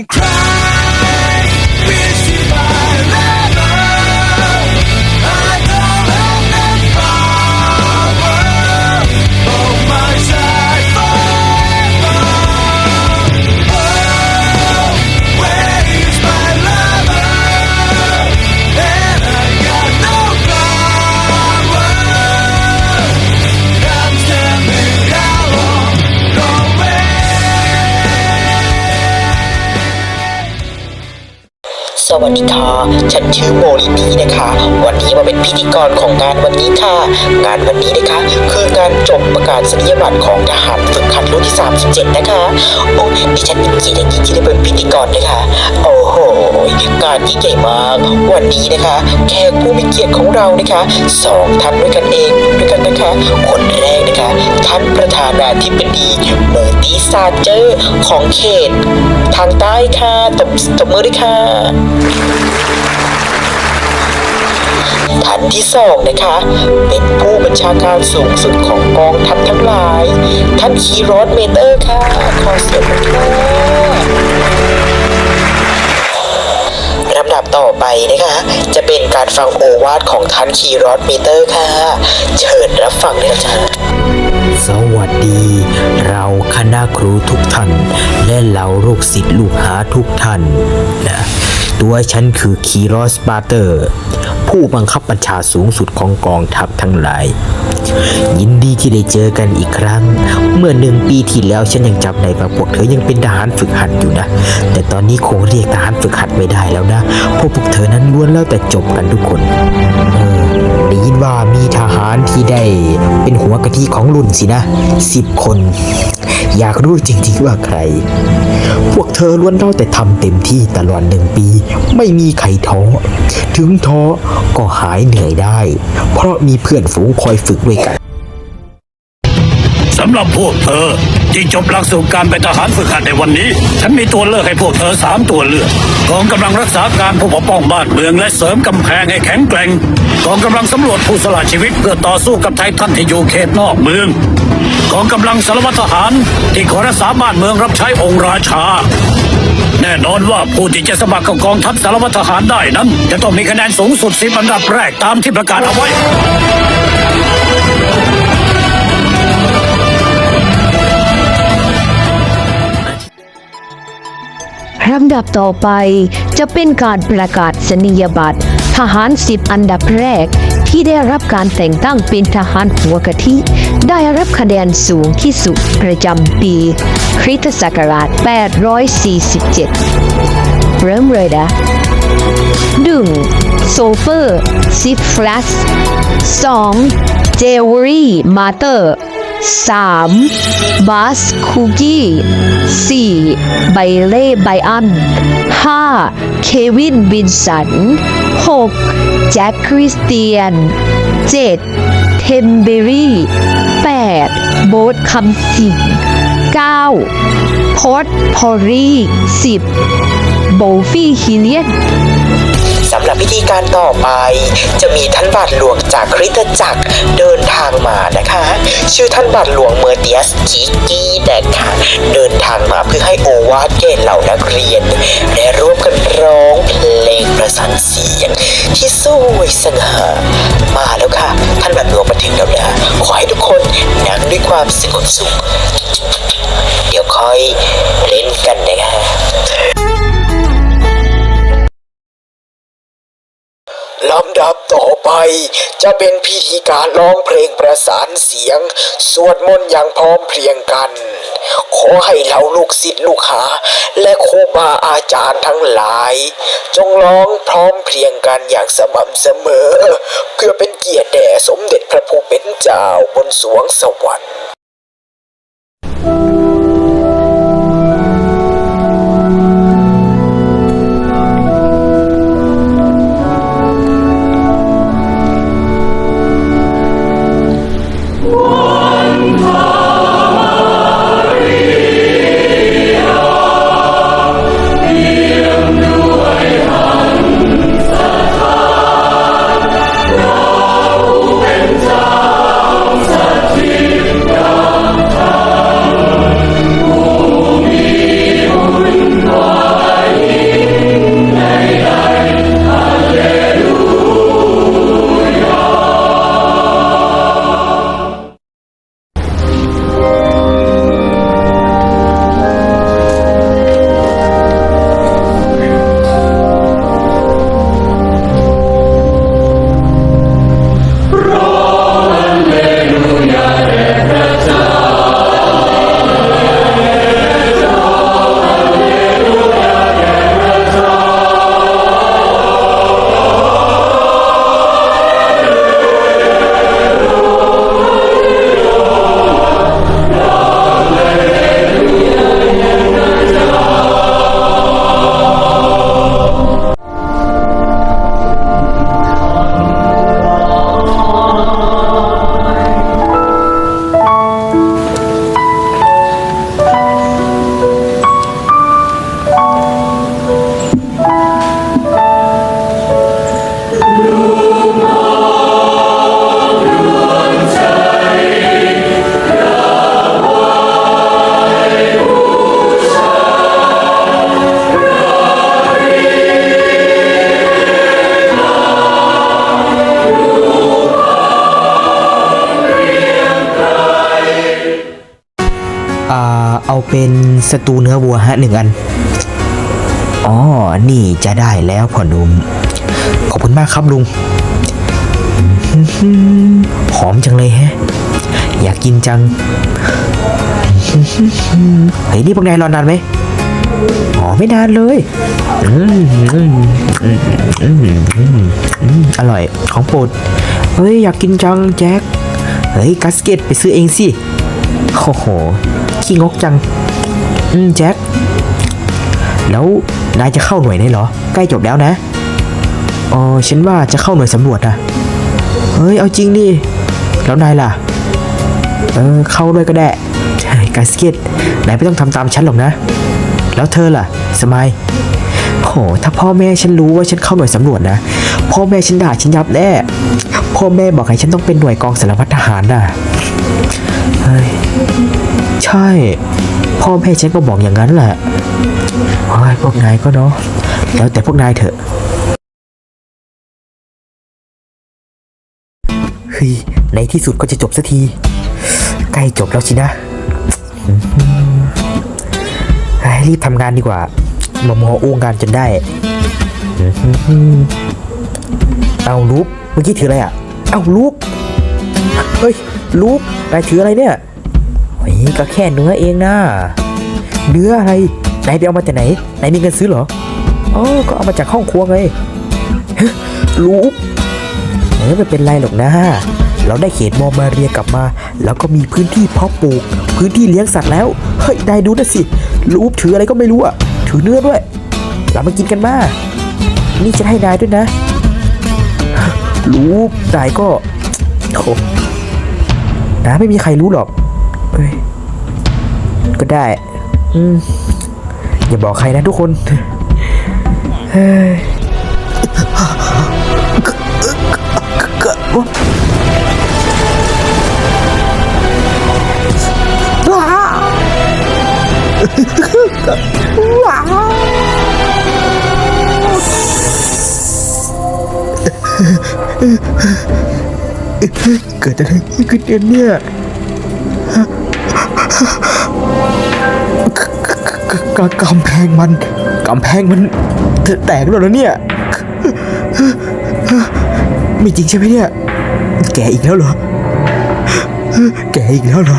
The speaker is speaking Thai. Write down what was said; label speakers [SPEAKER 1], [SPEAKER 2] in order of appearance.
[SPEAKER 1] I'm crying,
[SPEAKER 2] วัสดีค่ะ ฉันชื่อโมลินีนะคะ วันนี้มาเป็นพิธีกรของงานวันนี้ค่ะ งานวันนี้นะคะ คือการจบประกาศสนียบัตรของทหารฝึกหัดรุ่นที่ 37 นะคะ โอ้ดิฉันเป็นเกียรติอย่างยิ่งที่ได้เป็นพิธีกรนะคะ โอ้โหการยิ่ใหญ่มาก วันนี้นะคะ แขกผู้มีเกียรติของเรานะคะสองท่านด้วยกันเองด้วยกันนะคะ คนแรกนะคะ ท่านประธานาธิบดีเมอร์ตี้ซาเจอร์ของเขต ทางใต้ค่ะตบตบมือด้วยค่ะท่านที่สองนะคะ เป็นผู้บัญชาการสูงสุดของกองทัพทั้งหลาย ท่านคีรอสเมเตอร์ค่ะ ขอเสียงปรบมือค่ะลำดับต่อไปนะคะ จะเป็นการฟังโอวาทของท่านคีรอสเมเตอร์ค่ะ เชิญรับฟังเลยนะจ๊ะ
[SPEAKER 3] สวัสดี เราคณะครูทุกท่าน และเหล่าลูกศิษย์ลูกหาทุกท่านนะ ตัวฉันคือคีรอสปาเตอร์ ผู้บังคับบัญชาสูงสุดของกองทัพทั้งหลาย ยินดีที่ได้เจอกันอีกครั้ง เมื่อหนึ่งปีที่แล้วฉันยังจำได้ว่าพวกเธอยังเป็นทหารฝึกหัดอยู่นะ แต่ตอนนี้คงเรียกทหารฝึกหัดไม่ได้แล้วนะเพราะพวกเธอนั้นล้วนแล้วแต่จบกันทุกคนเได้ยินว่ามีทหารที่ได้เป็นหัวกะทิของรุ่นสินะสิบคน อยากรู้จริงๆว่าใคร พวกเธอล้วนเล่าแต่ทำเต็มที่ตลอดหนึ่งปี ไม่มีใครท้อ ถึงท้อก็หายเหนื่อยได้ เพราะมีเพื่อนฝูงคอยฝึกด้วยกัน
[SPEAKER 4] สำหรับพวกเธอ ที่จบหลักสูตรการเป็นทหารฝึกหัดในวันนี้ ฉันมีตัวเลือกให้พวกเธอสามตัวเลือกกองกำลังรักษาการผู้ปกป้องบ้านเมืองและเสริมกำแพงให้แข็งแกร่งกองกำลังสำรวจผู้สละชีวิตเพื่อต่อสู้กับไททันที่อยู่เขตนอกเมืองกองกำลังสารวัตรทหารที่ขอรักษาบ้านเมืองรับใช้องค์ราชา แน่นอนว่าผู้ที่จะสมัครกับกองทัพสารวัตรทหารได้นั้น จะต้องมีคะแนนสูงสุดสิบอันดับแรกตามที่ประกาศเอาไว้
[SPEAKER 5] ลำดับต่อไปจะเป็นการประกาศนียบัตร ทหารสิบอันดับแรก ที่ได้รับการแต่งตั้งเป็นทหารหัวกะทิ ได้รับคะแนนสูงที่สุดประจำปี คริสตศักราช 847 เริ่มเลยนะ 1. โซเฟอร์ซิฟลัส 2. เจวรี่มาเตอร์ 3. บาสคุกกี้ 4. ไบเล่ไบอัน 5. เควินบินสัน 6. แจ็คคริสเตียน 7. เทมเบอรี่ 8. โบ๊ทคำสิง 9. พอร์ตพอรี่ 10. โบฟี่ฮิเลียน
[SPEAKER 2] สำหรับพิธีการต่อไป จะมีท่านบาทหลวงจากคริสตจักรเดินทางมานะคะ ชื่อท่านบาทหลวงเมอร์เตียสจีกี้นะคะเดินทางมาเพื่อให้โอวาทแก่เหล่านักเรียนและร่วมกันร้องเพลงประสานเสียงที่สวยสง่ามาแล้วค่ะ ท่านบาทหลวงมาถึงแล้วนะขอให้ทุกคนนั่งด้วยความสงบสุข เดี๋ยวค่อยเล่นกันนะคะ ลำดับต่อไปจะเป็นพิธีการร้องเพลงประสานเสียง สวดมนต์อย่างพร้อมเพรียงกัน ขอให้เหล่าลูกศิษย์ลูกหา และครูบาอาจารย์ทั้งหลาย จงร้องพร้อมเพรียงกันอย่างสม่ำเสมอ เพื่อเป็นเกียรติแด่สมเด็จพระผู้เป็นเจ้าบนสวงสวรรค์
[SPEAKER 3] เอาเป็นสตูเนื้อวัวฮะหนึ่งอัน อ๋อ นี่จะได้แล้วพ่อหนุ่ม ขอบคุณมากครับลุงอื้อหือหอมจังเลยแฮะ อยากกินจังอื้อหือเฮ้ย นี่พวกนายรอนานไหมอ๋อไม่นานเลยอืมอืมอืมอืมอืมอืมอร่อยของโปรด เฮ้ย อยากกินจังแจ็ค เฮ้ย กัสเกตไปซื้อเองสิ โอ้โห ขี้งกจัง อืมแจ็ค แล้วนายจะเข้าหน่วยได้เหรอ ใกล้จบแล้วนะอ๋อฉันว่าจะเข้าหน่วยสำรวจนะเฮ้ย เอาจริงดิ แล้วนายล่ะ เออ เข้าด้วยก็ได้ใช่กัสเกตนายไม่ต้องทำตามฉันหรอกนะ แล้วเธอล่ะ สมายโห ถ้าพ่อแม่ฉันรู้ว่าฉันเข้าหน่วยสำรวจนะ พ่อแม่ฉันด่าฉันยับแน่ พ่อแม่บอกให้ฉันต้องเป็นหน่วยกองสารวัตรทหารน่ะ เฮ้ย ใช่ พ่อแม่ฉันก็บอกอย่างนั้นแหละโอ้ยพวกนายก็เนาะแล้วแต่พวกนายเถอะเฮ้ยในที่สุดก็จะจบสักที ใกล้จบแล้วสินะรีบทำงานดีกว่ามาโมอู้งานจนได้ เอาลูกเมื่อกี้ถืออะไรอะ เอาลูกเฮ้ยลูกนายถืออะไรเนี่ย เฮ้ยก็แค่เนื้อเองนะเนื้ออะไรนายไปเอามาจากไหนนายมีเงินซื้อเหรออ๋อก็เอามาจากห้องครัวไงฮะลูกเออไม่เป็นไรหรอกนะ เราได้เขตมอมาเรียกลับมา แล้วก็มีพื้นที่เพาะปลูก พื้นที่เลี้ยงสัตว์แล้ว เฮ้ยนายดูนะสิลูกถืออะไรก็ไม่รู้อะถือเนื้อด้วย เรามากินกันมา นี่จะให้นายด้วยนะลูกนายก็โถนะไม่มีใครรู้หรอก เอ้ยก็ได้ อืมอย่าบอกใครนะทุกคนเฮ้ยเกิดอะไรขึ้นเนี่ย กกำแพงมันกำแพงมันแตกแล้วนะเนี่ย ไม่จริงใช่ไหมเนี่ย แกอีกแล้วเหรอ แกอีกแล้วเหรอ